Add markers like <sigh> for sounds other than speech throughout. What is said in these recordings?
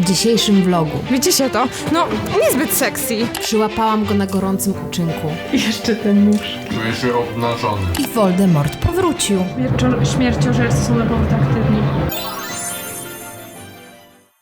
w dzisiejszym vlogu. Widzicie to? No, niezbyt sexy. Przyłapałam go na gorącym uczynku Jeszcze ten nóż. Czuję się obnażony. i Voldemort powrócił. Śmierciożercy są naprawdę aktywni.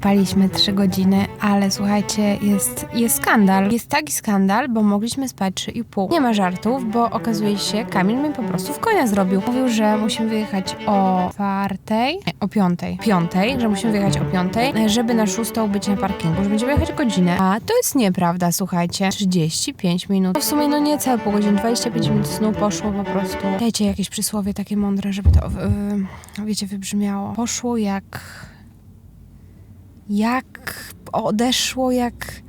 Spaliśmy 3 godziny, ale słuchajcie, jest, jest skandal. Jest taki skandal, bo mogliśmy spać 3,5. Nie ma żartów, bo okazuje się, Kamil mi po prostu w konia zrobił. Mówił, że musimy wyjechać o czwartej, nie, o piątej, piątej, że musimy wyjechać o piątej, żeby na szóstą być na parkingu, że będziemy jechać godzinę. A to jest nieprawda, słuchajcie. 35 minut. W sumie no nie całe pół godziny, 25 minut snu poszło po prostu. Dajcie jakieś przysłowie takie mądre, żeby to, yy, wiecie, wybrzmiało. Poszło jak jak odeszło, jak.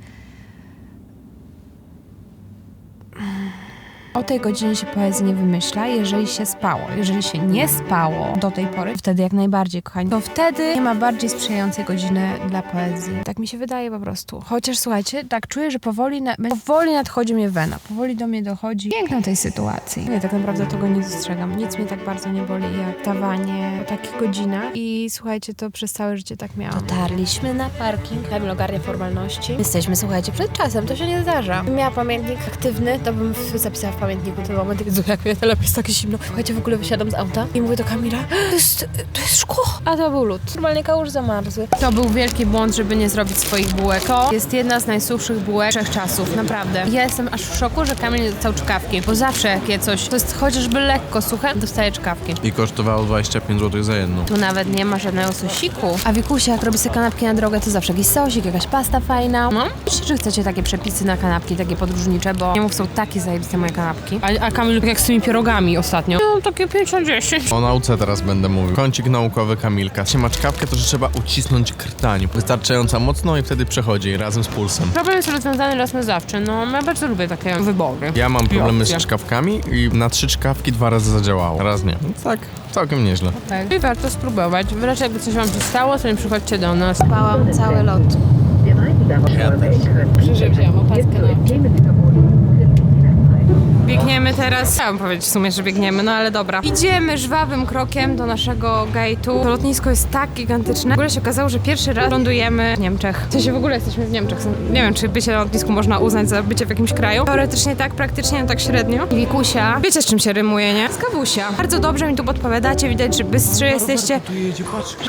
O tej godzinie się poezji nie wymyśla, jeżeli się spało. Jeżeli się nie spało do tej pory, wtedy jak najbardziej, kochani, to wtedy nie ma bardziej sprzyjającej godziny dla poezji. Tak mi się wydaje po prostu. Chociaż słuchajcie, tak czuję, że powoli, na, powoli nadchodzi mnie wena, powoli do mnie dochodzi piękno tej sytuacji. Nie, tak naprawdę tego nie dostrzegam. Nic mnie tak bardzo nie boli jak dawanie o takich godzinach i słuchajcie, to przez całe życie tak miałam. Dotarliśmy na parking. Kamil ogarnia formalności. Jesteśmy, słuchajcie, przed czasem, to się nie zdarza. Gdybym Miała pamiętnik aktywny, to bym zapisała w pamiętniku ten moment, kiedy jak mnie telep jest takie zimno. Słuchajcie, w ogóle wysiadam z auta i mówię do Kamila, to jest, to jest szkło. A to był lód. Normalnie kałuż zamarzły. To był wielki błąd, żeby nie zrobić swoich bułek. To jest jedna z najsuchszych bułek wszechczasów, naprawdę. Ja jestem aż w szoku, że Kamil nie dostał czkawki, bo zawsze jak je coś, to jest chociażby lekko suche, dostaje czkawki. I kosztowało 25 zł za jedną. Tu nawet nie ma żadnego sosiku. A Wikusia, jak robi sobie kanapki na drogę, to zawsze jakiś sosik, jakaś pasta fajna. No, piszcie, czy chcecie takie przepisy na kanapki, takie podróżnicze, bo nie mów, są takie zajebiste moje kanapki. A, a Kamil jak z tymi pierogami ostatnio. No, takie 5 na 10. O nauce teraz będę mówił. Kącik naukowy Kamilka. Się ma czkawkę, to że trzeba ucisnąć krtani. Wystarczająco mocno i wtedy przechodzi razem z pulsem. Problem jest rozwiązany rozmazawczy. No, ja bardzo lubię takie wybory. Ja mam problemy z czkawkami i na trzy czkawki dwa razy zadziałało. Raz nie. Więc tak, całkiem nieźle. Tak. I warto spróbować. Wreszcie jakby coś wam się stało, to nie przychodźcie do nas. Spałam cały lot. Ja też. Wzięłam opaskę na Biegniemy teraz. Chciałam powiedzieć w sumie, że biegniemy, no ale dobra. Idziemy żwawym krokiem do naszego gate'u. To lotnisko jest tak gigantyczne. W ogóle się okazało, że pierwszy raz lądujemy w Niemczech. W sensie w ogóle jesteśmy w Niemczech. Nie wiem, czy bycie na lotnisku można uznać za bycie w jakimś kraju. Teoretycznie tak, praktycznie tak średnio. I Wikusia. Wiecie, z czym się rymuje, nie? Z kawusia. Bardzo dobrze mi tu podpowiadacie. Widać, że bystrzy jesteście.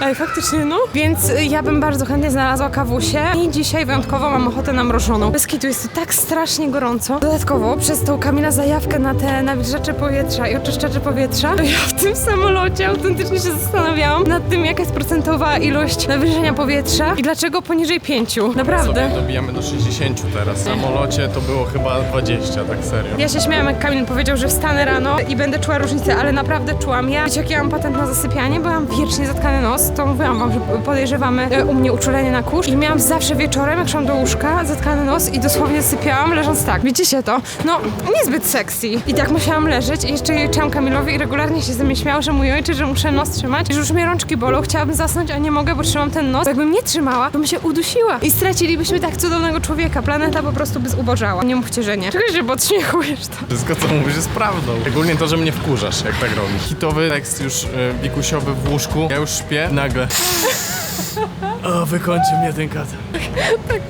Ej, faktycznie, no. Więc y, ja bym bardzo chętnie znalazła kawusię i dzisiaj wyjątkowo mam ochotę na mrożoną. Bez kitu jest tu tak strasznie gorąco. Dodatkowo przez tą Kamila zajawkę na te nawilżacze powietrza i oczyszczacze powietrza, to ja w tym samolocie autentycznie się zastanawiałam nad tym, jaka jest procentowa ilość nawilżenia powietrza i dlaczego poniżej pięciu. Naprawdę. Sobie dobijamy do 60 teraz. W samolocie to było chyba 20, tak serio. Ja się śmiałam, jak Kamil powiedział, że wstanę rano i będę czuła różnicę, ale naprawdę czułam. Ja, wiecie, jak ja mam patent na zasypianie, mam wiecznie zatkany nos, to mówiłam wam, że podejrzewamy e, u mnie uczulenie na kurz i miałam zawsze wieczorem, jak szłam do łóżka, zatkany nos i dosłownie sypiałam leżąc tak. Widzicie to? No, niezbyt sexy. I tak musiałam leżeć i jeszcze jęczałam Kamilowi i regularnie się ze mnie śmiał, że mój ojciec, że muszę nos trzymać że już mnie rączki bolą, chciałabym zasnąć, a nie mogę, bo trzymam ten nos. Jakbym nie trzymała, to bym się udusiła i stracilibyśmy tak cudownego człowieka. Planeta po prostu by zubożała. Nie mówcie, że nie. Czego się podśmiechujesz to? Wszystko co mówisz jest prawdą. Szczególnie to, że mnie wkurzasz, jak tak robisz. Hitowy tekst już y, w łóżku. Ja już śpię, nagle. O, wykończy mnie ten katar.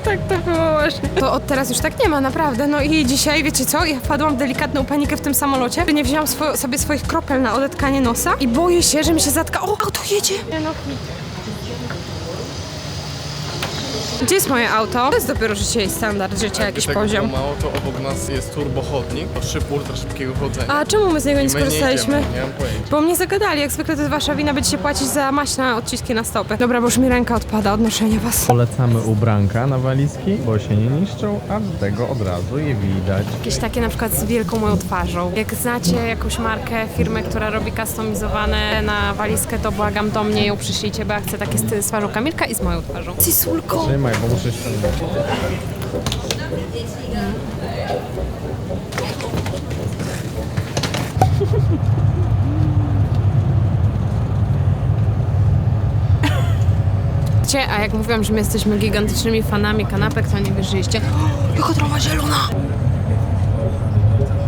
Tak, to było właśnie. To od teraz już tak nie ma, naprawdę. No i dzisiaj, wiecie co, ja wpadłam w delikatną panikę w tym samolocie, nie wzięłam swo- sobie swoich kropel na odetkanie nosa i boję się, że mi się zatka... O, auto jedzie! Nie no, Gdzie jest moje auto? To jest dopiero życie i standard życia, jakiś Tego poziom. było mało, to obok nas jest turbochodnik. To szyb ultra szybkiego chodzenia. A czemu my z niego nie I my nie skorzystaliśmy? idziemy, nie mam pojęcia. Bo mnie zagadali, jak zwykle to jest wasza wina, będziecie płacić za maśne odciski na stopy. Dobra, bo już mi ręka odpada od noszenia was. Polecamy ubranka na walizki, bo się nie niszczą, a z tego od razu je widać. Jakieś takie na przykład z wielką moją twarzą. Jak znacie jakąś markę, firmę, która robi customizowane na walizkę, to błagam do mnie ją przyślijcie, bo ja chcę takie z, z twarzą Kamilka i z moją twarzą. Cisulko! Trzymaj, bo muszę ściągnąć. Cie, a jak mówiłam, że my jesteśmy gigantycznymi fanami kanapek, to nie wierzyliście. <gasps> Jaka trawa zielona!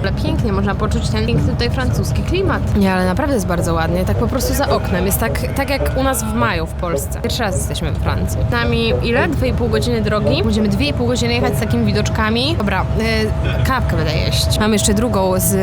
Ale pięknie, można poczuć ten piękny tutaj francuski klimat. Nie, ale naprawdę jest bardzo ładnie, tak po prostu za oknem. Jest tak, tak jak u nas w maju w Polsce. Pierwszy raz jesteśmy w Francji. Z nami ile? 2,5 godziny drogi. Będziemy 2,5 godziny jechać z takimi widoczkami. Dobra, y, kanapkę będę jeść. Mam jeszcze drugą z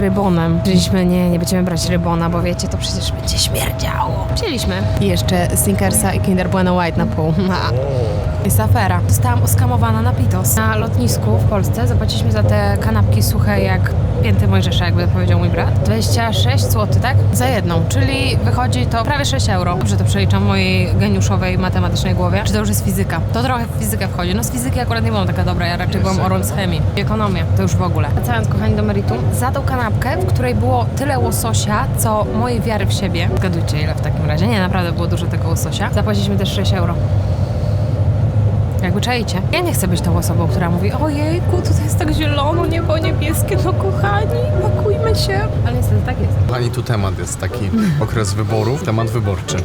rybonem. Wzięliśmy, nie, nie będziemy brać rybona, bo wiecie, to przecież będzie śmierdziało. Wzięliśmy. I jeszcze Snickersa i Kinder Bueno White na pół. <laughs> Jest afera. Zostałam oskamowana na Pitos. Na lotnisku w Polsce zapłaciliśmy za te kanapki suche jak pięty Mojżesza, jakby powiedział mój brat. 26 zł, tak? Za jedną, czyli wychodzi to prawie 6 euro. Dobrze to przeliczam w mojej geniuszowej matematycznej głowie. Czy to już jest fizyka? To trochę w fizykę wchodzi. No z fizyki akurat nie byłam taka dobra, ja raczej byłam orą z chemii. I Ekonomię, to już w ogóle. Wracając kochani do meritum, za tą kanapkę, w której było tyle łososia, co mojej wiary w siebie. Zgadujcie ile w takim razie. Nie, naprawdę było dużo tego łososia. Zapłaciliśmy też 6 euro. Jakby czajcie. Ja nie chcę być tą osobą, która mówi ojejku, tutaj jest tak zielono, niebo niebieskie, no kochani, pakujmy się. Ale niestety tak jest. Pani, tu temat jest taki <laughs> okres wyborów, temat wyborczy.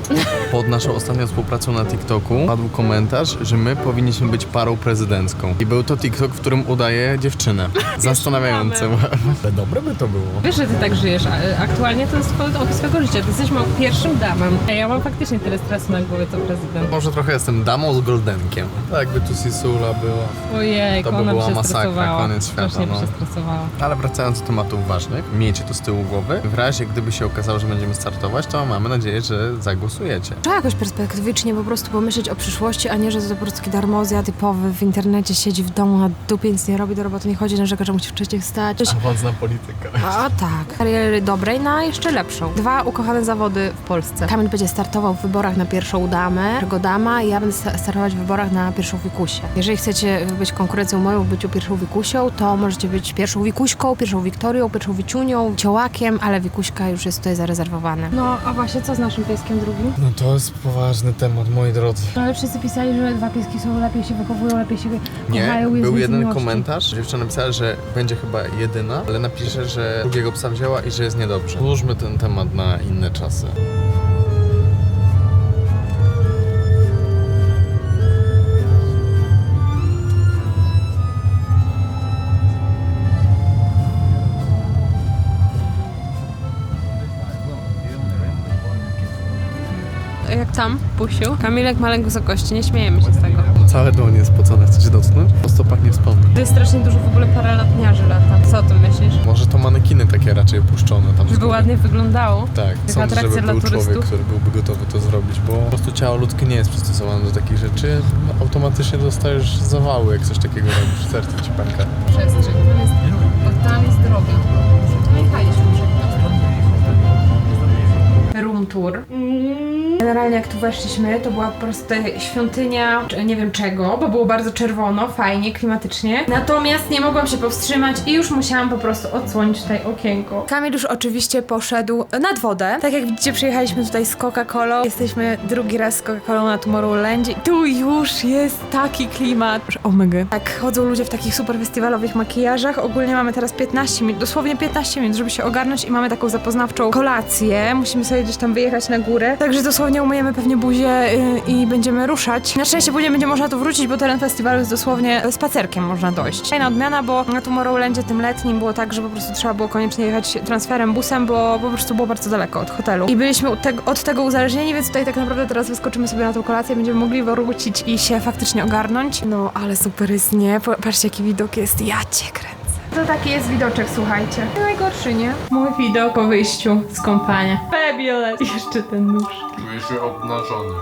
Pod naszą ostatnią współpracą na TikToku padł komentarz, że my powinniśmy być parą prezydencką. I był to TikTok, w którym udaje dziewczynę. <laughs> Zastanawiające. <laughs> Ale dobre by to było. Wiesz, że ty tak żyjesz. a- Aktualnie to jest opis swojego życia. Ty jesteś moją pierwszym damem. A ja mam faktycznie tyle stresu na głowie, co prezydent. Może trochę jestem damą z goldenkiem. Tak by tu Sisula była. Ojej, To by ona była by się masakra, stresowała. koniec świata, Strasznie by no. się stresowała. Ale wracając do tematów ważnych, miejcie to z tyłu głowy. W razie gdyby się okazało, że będziemy startować, to mamy nadzieję, że zagłosujecie. Trzeba jakoś perspektywicznie po prostu pomyśleć o przyszłości, a nie, że to po prostu taki darmozja typowy w internecie siedzi w domu na dupie, nic nie robi, do roboty nie chodzi, narzeka, że musi wcześniej wstać. Awans polityka. A tak. Kariery dobrej na jeszcze lepszą. Dwa ukochane zawody w Polsce. Kamil będzie startował w wyborach na pierwszą damę, pierwszego dama i ja będę sta- startować w wyborach na pierwszą wikusię. Jeżeli chcecie być konkurencją moją w byciu pierwszą wikusią, to możecie być pierwszą wikuśką, pierwszą Wiktorią, pierwszą wiciunią, ciołakiem, ale wikuśka już jest tutaj zarezerwowana. No, a właśnie, co z naszym pieskiem drugim? No to jest poważny temat, moi drodzy. No, ale wszyscy pisali, że dwa pieski są lepiej się wychowują, lepiej się Nie, kochają. jest był jeden miłości. komentarz, dziewczyna napisała, że będzie chyba jedyna, ale napisze, że drugiego psa wzięła i że jest niedobrze. Złóżmy ten temat na inne czasy. Jak tam, Pusiu? Kamilek ma lęk wysokości, nie śmiejemy się z tego. Całe dłonie spocone, chcecie dotknąć? Po stopach nie wspomnę. To jest strasznie dużo w ogóle paralatniarzy lata. Co o tym myślisz? Może to manekiny takie raczej opuszczone tam z Żeby góry. ładnie wyglądało. Tak, Jaka sądzę, atrakcja żeby dla był człowiek, turystów. który byłby gotowy to zrobić, bo po prostu ciało ludzkie nie jest przystosowane do takich rzeczy. Automatycznie dostajesz zawały, jak coś takiego robisz. Serce ci pęka. Przestrzeń. Tam jest, bo tam jest droga. Tu jechaliśmy przed Room tour. Generalnie jak tu weszliśmy, to była po prostu świątynia, nie wiem czego, bo było bardzo czerwono, fajnie, klimatycznie. Natomiast nie mogłam się powstrzymać i już musiałam po prostu odsłonić tutaj okienko. Kamil już oczywiście poszedł nad wodę. Tak jak widzicie, przyjechaliśmy tutaj z Coca-Colą. Jesteśmy drugi raz z Coca-Colą na Tomorrowlandzie. Tu już jest taki klimat. że. Tak, chodzą ludzie w takich super festiwalowych makijażach. Ogólnie mamy teraz 15 minut, dosłownie 15 minut, żeby się ogarnąć i mamy taką zapoznawczą kolację. Musimy sobie gdzieś tam wyjechać na górę. Także dosłownie umyjemy pewnie buzię y, i będziemy ruszać. Na szczęście później będzie można tu wrócić, bo teren festiwalu jest dosłownie spacerkiem można dojść. Fajna odmiana, bo na Tomorrowlandzie tym letnim było tak, że po prostu trzeba było koniecznie jechać transferem, busem, bo po prostu było bardzo daleko od hotelu. I byliśmy od tego, od tego uzależnieni, więc tutaj tak naprawdę teraz wyskoczymy sobie na tą kolację, będziemy mogli wrócić i się faktycznie ogarnąć. No, ale super jest, nie? Patrzcie, jaki widok jest. Ja cię kręcę. To taki jest widoczek, słuchajcie. Najgorszy, nie? Mój widok po wyjściu z kąpania. Fabulous. Jeszcze ten nóż. Czuję się obnażony.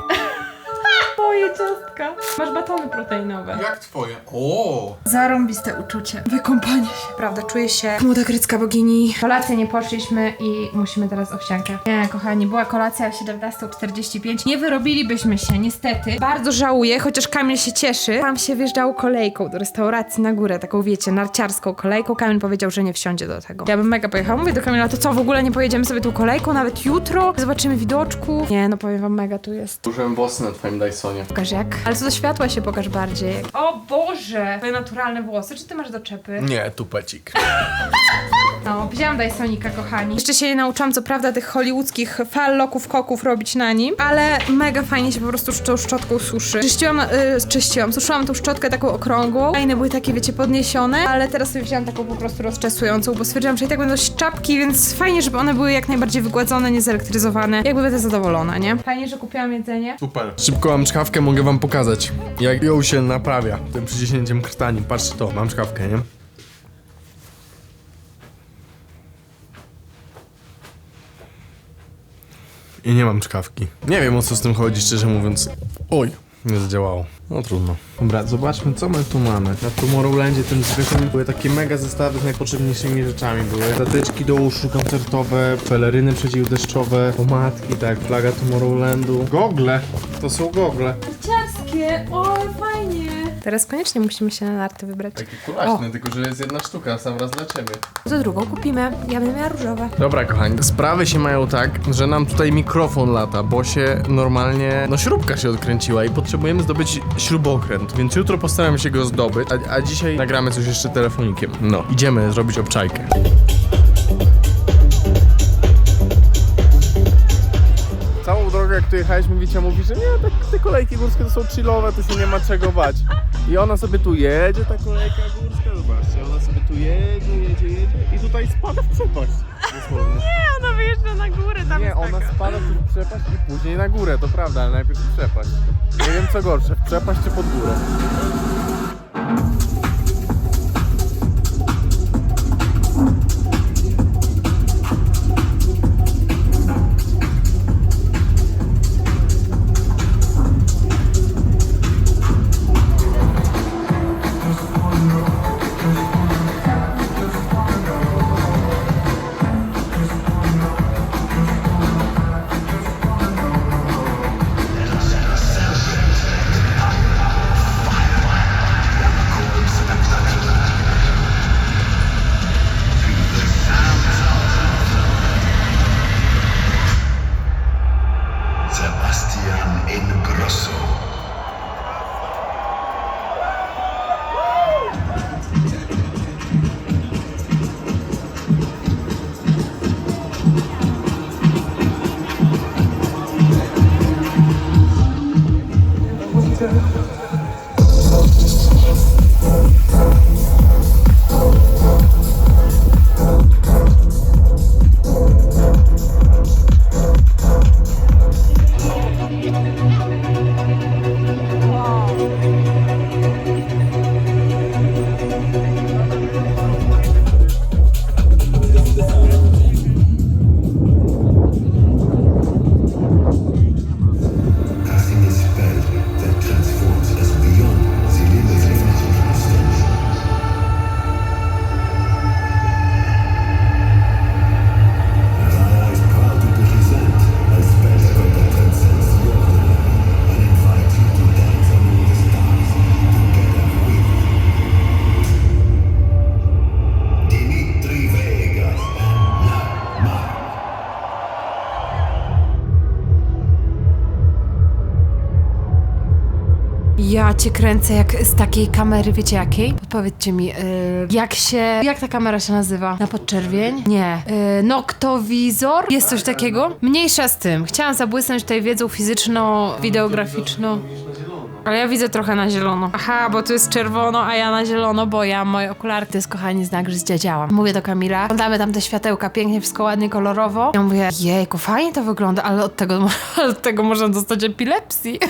Twoje ciastka. Masz batony proteinowe. Jak twoje? O! Zarąbiste uczucie. Wykąpanie się. Prawda, czuję się młoda grecka bogini. Kolację nie poszliśmy i musimy teraz owsiankę. Nie, kochani, była kolacja o 17.45. Nie wyrobilibyśmy się, niestety. Bardzo żałuję, chociaż Kamil się cieszy. Tam się wjeżdżało kolejką do restauracji na górę, taką wiecie, narciarską kolejką. Kamil powiedział, że nie wsiądzie do tego. Ja bym mega pojechała. Mówię do Kamila, to co, w ogóle nie pojedziemy sobie tą kolejką, nawet jutro? Zobaczymy widoczku. Nie, no powiem wam, mega tu jest. Użyłem włosy na twoim Dysonie. Pokaż jak. Ale co do światła się pokaż bardziej. O Boże! Twoje naturalne włosy, czy ty masz doczepy? Nie, tupecik. <laughs> No, wzięłam Dysonika, kochani. Jeszcze się nie nauczyłam, co prawda, tych hollywoodzkich falloków, koków robić na nim, ale mega fajnie się po prostu tą szczotką suszy. Czyściłam, y, czyściłam, suszyłam tą szczotkę taką okrągłą. Fajne były takie, wiecie, podniesione, ale teraz sobie wzięłam taką po prostu rozczesującą, bo stwierdziłam, że i tak będą czapki, więc fajnie, żeby one były jak najbardziej wygładzone, niezelektryzowane. Jakby będę zadowolona, nie? Fajnie, że kupiłam jedzenie. Super. Szybko mam czkawkę, mogę wam pokazać, jak ją się naprawia tym przyciśnięciem krtani. Patrzcie to, mam czkawkę, nie? I nie mam czkawki. Nie wiem o co z tym chodzi, szczerze mówiąc. Oj, nie zadziałało. No trudno. Dobra, zobaczmy co my tu mamy. Na Tomorrowlandzie tym zwykłym były takie mega zestawy z najpotrzebniejszymi rzeczami. Były zatyczki do uszu koncertowe, peleryny przeciwdeszczowe, pomadki, tak, flaga Tomorrowlandu. Gogle! To są gogle. Ciaskie, oj, fajnie. Teraz koniecznie musimy się na narty wybrać. Takie kulaśne, tylko że jest jedna sztuka, sam raz dla ciebie. Za drugą kupimy. Ja będę miała różowe. Dobra, kochani, sprawy się mają tak, że nam tutaj mikrofon lata, bo się normalnie, no śrubka się odkręciła i potrzebujemy zdobyć śrubokręt, więc jutro postaram się go zdobyć, a, a dzisiaj nagramy coś jeszcze telefonikiem. No, idziemy zrobić obczajkę. Tu jechaliśmy, Wicia mówi, że nie, tak, te kolejki górskie to są chillowe, tu się nie ma czego bać. I ona sobie tu jedzie, ta kolejka górska, zobaczcie, ona sobie tu jedzie, jedzie, jedzie i tutaj spada w przepaść. Dosłownie. Ona wyjeżdża na górę tam Nie, ona spada tu w przepaść i później na górę, to prawda, ale najpierw w przepaść. Nie wiem co gorsze, w przepaść czy pod górę. Ja cię kręcę jak z takiej kamery, wiecie jakiej? Powiedzcie mi, yy, jak się, jak ta kamera się nazywa? Na podczerwień? Nie. Yy, noktowizor? Jest coś takiego? Mniejsza z tym. Chciałam zabłysnąć tutaj wiedzą fizyczną, wideograficzną. Ale ja widzę trochę na zielono. Aha, bo tu jest czerwono, a ja na zielono, bo ja moje okulary. To jest, kochani, znak, że zdziadziałam. Mówię do Kamila, oglądamy tam te światełka, pięknie, wszystko ładnie, kolorowo. Ja mówię, jejku, fajnie to wygląda, ale od tego, <laughs> od tego można dostać epilepsji. <laughs>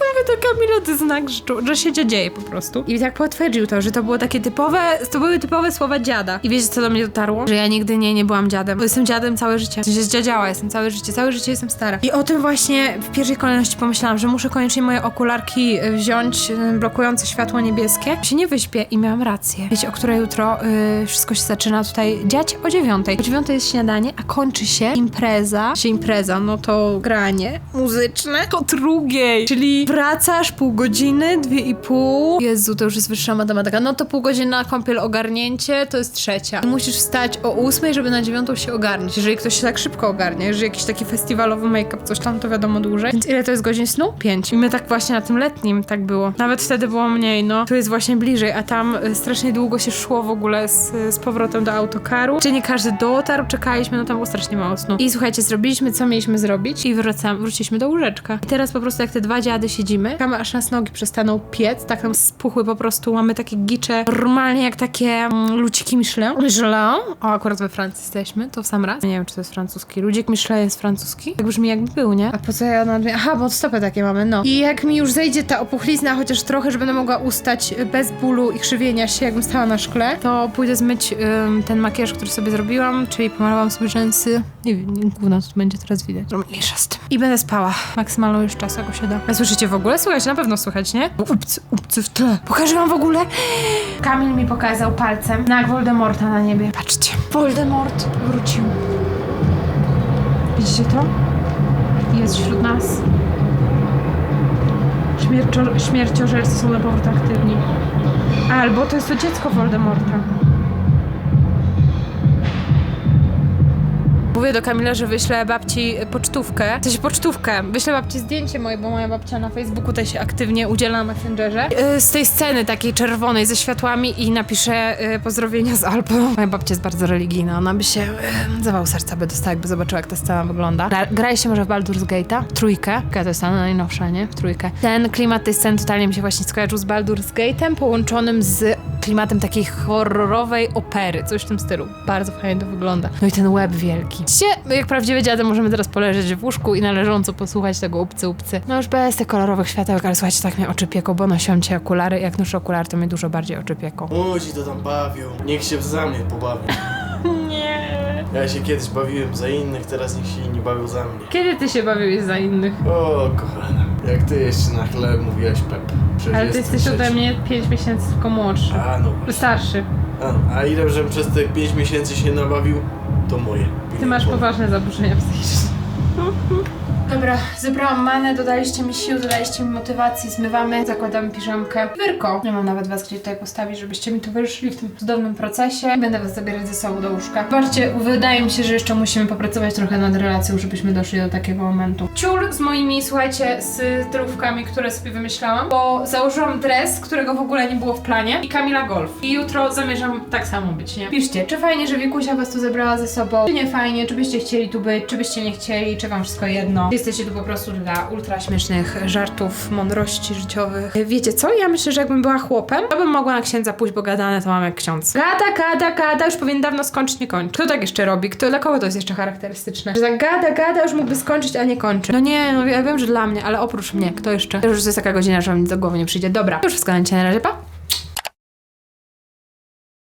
Mówię do Kamila, to znak, że, że się dzieje po prostu. I tak potwierdził to, że to było takie typowe, to były typowe słowa dziada. I wiecie, co do mnie dotarło? Że ja nigdy nie, nie byłam dziadem. Bo jestem dziadem całe życie. W sensie zdziadziała jestem całe życie. Całe życie jestem stara. I o tym właśnie w pierwszej kolejności pomyślałam, że muszę koniecznie moje okularki y, wziąć, y, blokujące światło niebieskie. Się nie wyśpię i miałam rację. Wiecie, o której jutro y, wszystko się zaczyna tutaj dziać? O dziewiątej. O dziewiątej jest śniadanie, a kończy się impreza. Się impreza, no to granie muzyczne. O drugiej. Czyli wracasz pół godziny, dwie i pół. Jezu, to już jest wyższa matematyka. No to pół godziny na kąpiel ogarnięcie, to jest trzecia. Musisz wstać o ósmej, żeby na dziewiątą się ogarnąć. Jeżeli ktoś się tak szybko ogarnia, jeżeli jakiś taki festiwalowy make-up, coś tam, to wiadomo dłużej. Więc ile to jest godzin snu? Pięć. I my tak właśnie na tym letnim tak było. Nawet wtedy było mniej, no. Tu jest właśnie bliżej, a tam y, strasznie długo się szło w ogóle z, z powrotem do autokaru. Czy nie każdy dotarł, czekaliśmy, no tam było strasznie mało snu. I słuchajcie, zrobiliśmy co mieliśmy zrobić i wracam, wróciliśmy do łóżeczka. I teraz po prostu jak te dwa dziady siedzimy, kamy aż nas nogi przestaną piec, tak nam spuchły po prostu, mamy takie gicze normalnie jak takie mm, luciki Michelin. Michelin. O, akurat we Francji jesteśmy, to w sam raz. Nie wiem, czy to jest francuski. Ludzik Michelin jest francuski? Tak brzmi jakby był, nie? A po co ja nadmienię? Aha, bo stopy takie mamy, no. I jak mi już zejdzie ta opuchlizna, chociaż trochę, że będę mogła ustać y, bez bólu i krzywienia się, jakbym stała na szkle, to pójdę zmyć ym, ten makijaż, który sobie zrobiłam, czyli pomalowałam sobie rzęsy. Nie wiem, gówno tu będzie teraz widać. Mniejsza z tym. I będę spała. Maksymalną już czas, jak się da. A słyszycie w ogóle? Słuchajcie, na pewno słychać, nie? Upcy, upcy w tle. Pokażę wam w ogóle. Kamil mi pokazał palcem znak Voldemorta na niebie. Patrzcie. Voldemort wrócił. Widzicie to? Jest wśród nas. Śmiercio, śmierciożercy są na powrót aktywni. Albo to jest to dziecko Voldemorta. Mówię do Kamila, że wyślę babci pocztówkę. Sensie pocztówkę. Wyślę babci zdjęcie moje, bo moja babcia na Facebooku się aktywnie udziela na Messengerze. Yy, Z tej sceny takiej czerwonej ze światłami i napiszę yy, pozdrowienia z Alpo. Moja babcia jest bardzo religijna. Ona by się yy, zawał serca by dostała, jakby zobaczyła, jak ta scena wygląda. Gra, graliście może w Baldur's Gate'a? Trójkę. To jest ta najnowsza, nie? W trójkę. Ten klimat tej sceny totalnie mi się właśnie skojarzył z Baldur's Gate'em, połączonym z klimatem takiej horrorowej opery, coś w tym stylu. Bardzo fajnie to wygląda. No i ten łeb wielki. Widzicie, jak prawdziwe dziady możemy teraz poleżeć w łóżku i należąco posłuchać tego upcy upcy. No już bez tych kolorowych światełek, ale słuchajcie, tak mnie oczy pieką, bo nosiłam ci okulary. Jak noszę okulary, to mnie dużo bardziej oczy pieką. Młodzi to tam bawią. Niech się za mnie pobawią. <laughs> <laughs> Nie. Ja się kiedyś bawiłem za innych, teraz niech się inni bawią za mnie. Kiedy ty się bawiłeś za innych? O, kochana. Jak ty jeszcze na chleb mówiłaś Pep. Ale ty jesteś ode mnie 5 miesięcy tylko młodszy. A, no właśnie. Starszy. A, a ile żem przez te 5 miesięcy się nabawił, to moje. Ty masz poważne zaburzenia psychiczne. <laughs> Dobra, zebrałam manę, dodaliście mi sił, dodaliście mi motywacji, zmywamy, zakładamy piżamkę. Wyrko. Nie mam nawet was gdzie tutaj postawić, żebyście mi towarzyszyli w tym cudownym procesie. Będę was zabierać ze sobą do łóżka. Zobaczcie, wydaje mi się, że jeszcze musimy popracować trochę nad relacją, żebyśmy doszli do takiego momentu. Ciul z moimi, słuchajcie, stylówkami, które sobie wymyślałam, bo założyłam dres, którego w ogóle nie było w planie i Kamila Golf. I jutro zamierzam tak samo być, nie? Piszcie, czy fajnie, że Wikusia was tu zebrała ze sobą, czy nie fajnie, czy byście chcieli tu być, czy byście nie chcieli, czy wam wszystko jedno. Jesteście tu po prostu dla ultra śmiesznych żartów, mądrości życiowych. Wiecie co? Ja myślę, że jakbym była chłopem, to bym mogła na księdza pójść, bo gadane to mam jak ksiądz. Gada, gada, gada, już powinien dawno skończyć, nie kończy. Kto tak jeszcze robi? Kto, dla kogo to jest jeszcze charakterystyczne? Że tak gada, gada, już mógłby skończyć, a nie kończy. No nie, no ja wiem, że dla mnie, ale oprócz mnie, kto jeszcze? Już jest taka godzina, że mi nic do głowy nie przyjdzie. Dobra, już wszystko na dzisiaj, na razie, pa!